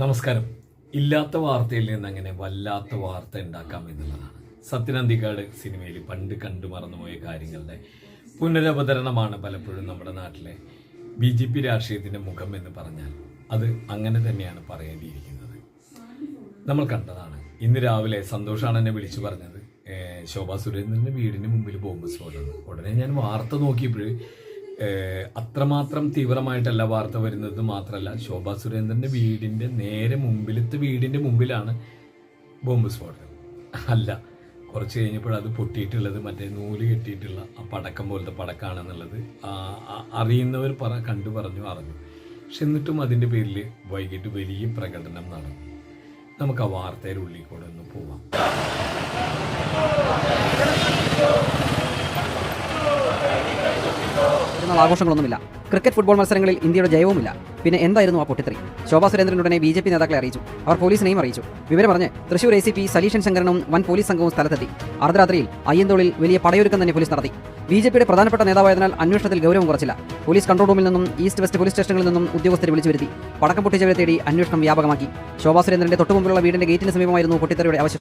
നമസ്കാരം. ഇല്ലാത്ത വാർത്തയിൽ നിന്ന് അങ്ങനെ വല്ലാത്ത വാർത്ത ഉണ്ടാക്കാം എന്നുള്ളതാണ്. സത്യനന്ദിക്കാട് സിനിമയിൽ പണ്ട് കണ്ടു മറന്നുപോയ കാര്യങ്ങളുടെ പുനരവതരണമാണ് പലപ്പോഴും നമ്മുടെ നാട്ടിലെ ബി ജെ പി രാഷ്ട്രീയത്തിന്റെ മുഖം എന്ന് പറഞ്ഞാൽ. അത് അങ്ങനെ തന്നെയാണ് പറയേണ്ടിയിരിക്കുന്നത്. നമ്മൾ കണ്ടതാണ്. ഇന്ന് രാവിലെ സന്തോഷാണ് എന്നെ വിളിച്ചു പറഞ്ഞത്. ശോഭാ സുരേന്ദ്രന്റെ വീടിന് മുമ്പിൽ ബോംബ് സ്ഫോടനം. ഉടനെ ഞാൻ വാർത്ത നോക്കിയപ്പോൾ അത്രമാത്രം തീവ്രമായിട്ടല്ല വാർത്ത വരുന്നത് മാത്രമല്ല ശോഭാ സുരേന്ദ്രന്റെ വീടിന്റെ നേരെ മുമ്പിലത്തെ വീടിന്റെ മുമ്പിലാണ് ബോംബ് സ്ഫോടനം. അല്ല കുറച്ച് കഴിഞ്ഞപ്പോൾ അത് പൊട്ടിയിട്ടുള്ളത് മറ്റേ നൂൽ കെട്ടിയിട്ടുള്ള ആ പടക്കം പോലത്തെ ആ- അറിയുന്നവർ പറ കണ്ടു പറഞ്ഞു അറിഞ്ഞു. പക്ഷെ എന്നിട്ടും അതിന്റെ പേരിൽ വൈകിട്ട് വലിയ പ്രകടനം നടന്നു. നമുക്ക് ആ വാർത്തയുടെ ഉള്ളിൽ കൂടെ ഒന്ന് പോവാം. പെരുന്നാൾ ആഘോഷങ്ങളൊന്നുമില്ല. ക്രിക്കറ്റ് ഫുട്ബോൾ മത്സരങ്ങളിൽ ഇന്ത്യയുടെ ജയവുമില്ല. പിന്നെ എന്തായിരുന്നു ആ പൊട്ടിത്തെറി? ശോഭാ സുരേന്ദ്രൻ ഉടനെ ബി ജെ പി നേതാക്കളെ അറിയിച്ചു. അവർ പോലീസിനെയും അറിയിച്ചു. വിവരം പറഞ്ഞ് Thrissur A C P Salishan ശങ്കരനും വൻ പോലീസ് സംഘവും സ്ഥലത്തെത്തി. അർദ്ധരാത്രിയിൽ അയ്യന്തോളിൽ വലിയ പടയൊരുക്കം തന്നെ പോലീസ് നടത്തി. ബി ജെ പിയുടെ പ്രധാനപ്പെട്ട നേതാവായതിനാൽ അന്വേഷണത്തിൽ ഗൗരവം കുറച്ചില്ല. പോലീസ് കൺട്രോൾ റൂമിൽ നിന്നും ഈസ്റ്റ് വെസ്റ്റ് പോലീസ് സ്റ്റേഷനുകളിൽ നിന്നും ഉദ്യോഗസ്ഥരെ വിളിച്ചു വരുത്തി. പടക്കം പൊട്ടിച്ചവരെ തേടി അന്വേഷണം വ്യാപകമാക്കി. ശോഭാ സുരേന്ദ്രന്റെ തൊട്ടുമുമ്പുള്ള വീടിന്റെ ഗേറ്റിന് സമീപമായിരുന്നു പൊട്ടിത്തെറിയുടെ അവശ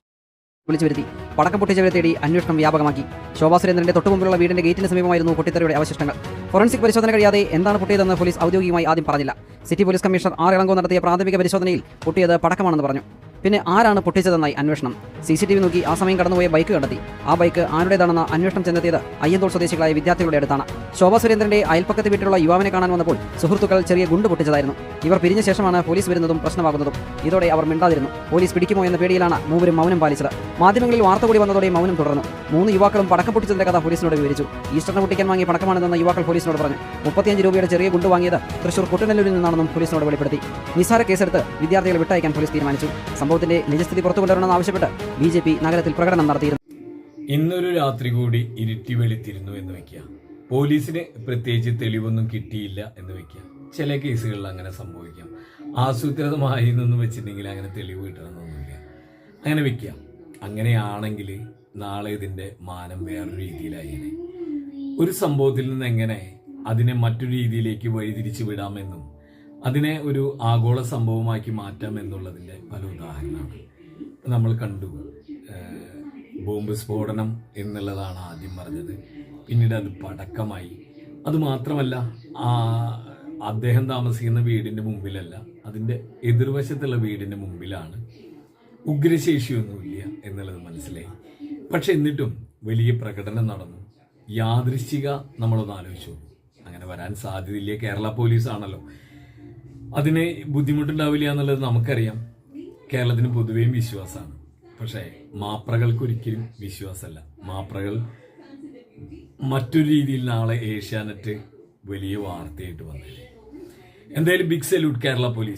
വിളിച്ചു വരുത്തി പടക്കം പൊട്ടിച്ചവരെ തേടി അന്വേഷണം വ്യാപകമാക്കി. ശോഭാ സുരേന്ദ്രന്റെ തൊട്ടുമുമ്പുള്ള വീടിന്റെ ഗേറ്റിന് സമീപമായിരുന്നു പൊട്ടിത്തെറിയുടെ അവശിഷ്ടങ്ങൾ. ഫോറൻസിക് പരിശോധന കഴിയാതെ എന്താണ് പൊട്ടിയതെന്ന് പോലീസ് ഔദ്യോഗികമായി ആദ്യം പറഞ്ഞില്ല. City police commissioner R Elango നടത്തിയ പ്രാഥമിക പരിശോധനയിൽ പൊട്ടിയത് പടക്കമാണെന്ന് പറഞ്ഞു. പിന്നെ ആരാണ് പൊട്ടിച്ചതെന്നായി അന്വേഷണം? സി സി ടി വി നോക്കി ആ സമയം കടന്നുപോയ ബൈക്ക് കണ്ടെത്തി. ആ ബൈക്ക് ആരുടേതാണെന്ന് അന്വേഷണം ചെന്നെത്തിയത് അയ്യന്തോൾ സ്വദേശികളായ വിദ്യാർത്ഥികളുടെ അടുത്താണ്. ശോഭാ സുരേന്ദ്രന്റെ അയൽപ്പക്കത്ത് വീട്ടിലുള്ള യുവാവിനെ കാണാൻ വന്നപ്പോൾ സുഹൃത്തുക്കൾ ചെറിയ ഗുണ്ട് പൊട്ടിച്ചതായിരുന്നു. ഇവർ പിരിഞ്ഞ ശേഷമാണ് പോലീസ് വരുന്നതും പ്രശ്നമാകുന്നതും. ഇതോടെ അവർ മിണ്ടാതിരുന്നു. പോലീസ് പിടിക്കുമോ എന്ന പേടിയിലാണ് മൂവരും മൗനം പാലിച്ചത്. മാധ്യമങ്ങളിൽ വാർത്ത കൂടി വന്നതോടെ മൗനം തുടർന്നു. മൂന്ന് യുവാക്കളും പടക്കം പൊട്ടിച്ചതിന്റെ കഥ പോലീസിനോട് വിവരിച്ചു. ഈസ്റ്ററിന് പൊട്ടിക്കാൻ വാങ്ങിയ പടക്കമാണെന്ന് യുവാക്കൾ പോലീസിനോട് പറഞ്ഞു. മുപ്പത്തിയഞ്ച് രൂപയുടെ ചെറിയ ഗുണ്ട് വാങ്ങിയത് തൃശൂർ കുട്ടനല്ലൂരിൽ നിന്നാണെന്നും പോലീസിനോട് വെളിപ്പെടുത്തി. നിസാര കേസെടുത്ത് വിദ്യാർത്ഥികളെ വിട്ടയക്കാൻ പോലീസ് തീരുമാനിച്ചു. സംഭവത്തിന്റെ നിജസ്ഥിതി പുറത്തു കൊണ്ടുവരണമെന്ന് ആവശ്യപ്പെട്ട് ബി നഗരത്തിൽ പ്രകടനം നടത്തിയിരുന്നു. ഇന്നൊരു രാത്രി കൂടി ഇരുട്ടി വെളുത്തിരുന്നു എന്ന് വെക്കുക. പോലീസിന് പ്രത്യേകിച്ച് തെളിവൊന്നും കിട്ടിയില്ല എന്ന് വെക്കുക. ചില കേസുകളിൽ അങ്ങനെ സംഭവിക്കാം. ആസൂത്രിതമായി എന്നൊന്നും വെച്ചിട്ടുണ്ടെങ്കിൽ അങ്ങനെ തെളിവ് കിട്ടണമെന്നൊന്നുമില്ല. അങ്ങനെ വെക്കുക. അങ്ങനെയാണെങ്കിൽ നാളെ ഇതിന്റെ മാനം വേറൊരു രീതിയിലായേനെ. ഒരു സംഭവത്തിൽ നിന്ന് എങ്ങനെ അതിനെ മറ്റൊരു രീതിയിലേക്ക് വഴിതിരിച്ചു വിടാമെന്നും അതിനെ ഒരു ആഗോള സംഭവമാക്കി മാറ്റാം എന്നുള്ളതിന്റെ പല ഉദാഹരണമാണ് നമ്മൾ കണ്ടു. ബോംബ് സ്ഫോടനം എന്നുള്ളതാണ് ആദ്യം പറഞ്ഞത്. പിന്നീട് അത് പടക്കമായി. അത് മാത്രമല്ല ആ അദ്ദേഹം താമസിക്കുന്ന വീടിന്റെ മുമ്പിലല്ല അതിന്റെ എതിർവശത്തുള്ള വീടിന്റെ മുമ്പിലാണ് ഉഗ്രശേഷിയൊന്നുമില്ല എന്നുള്ളത് മനസ്സിലായി. പക്ഷെ എന്നിട്ടും വലിയ പ്രകടനം നടന്നു. യാദൃശ്ചിക നമ്മളൊന്ന് ആലോചിച്ചു അങ്ങനെ വരാൻ സാധ്യതയില്ല. കേരള പോലീസ് ആണല്ലോ അതിന് ബുദ്ധിമുട്ടുണ്ടാവില്ല എന്നുള്ളത് നമുക്കറിയാം. കേരളത്തിന് പൊതുവേയും വിശ്വാസമാണ്. പക്ഷേ മാപ്രകൾക്ക് ഒരിക്കലും വിശ്വാസമല്ല. മാപ്രകൾ മറ്റൊരു രീതിയിൽ നാളെ ഏഷ്യാനെറ്റ് വലിയ വാർത്തയായിട്ട് വന്നേനെ. എന്തായാലും ബിഗ് സല്യൂട്ട് കേരള പോലീസ്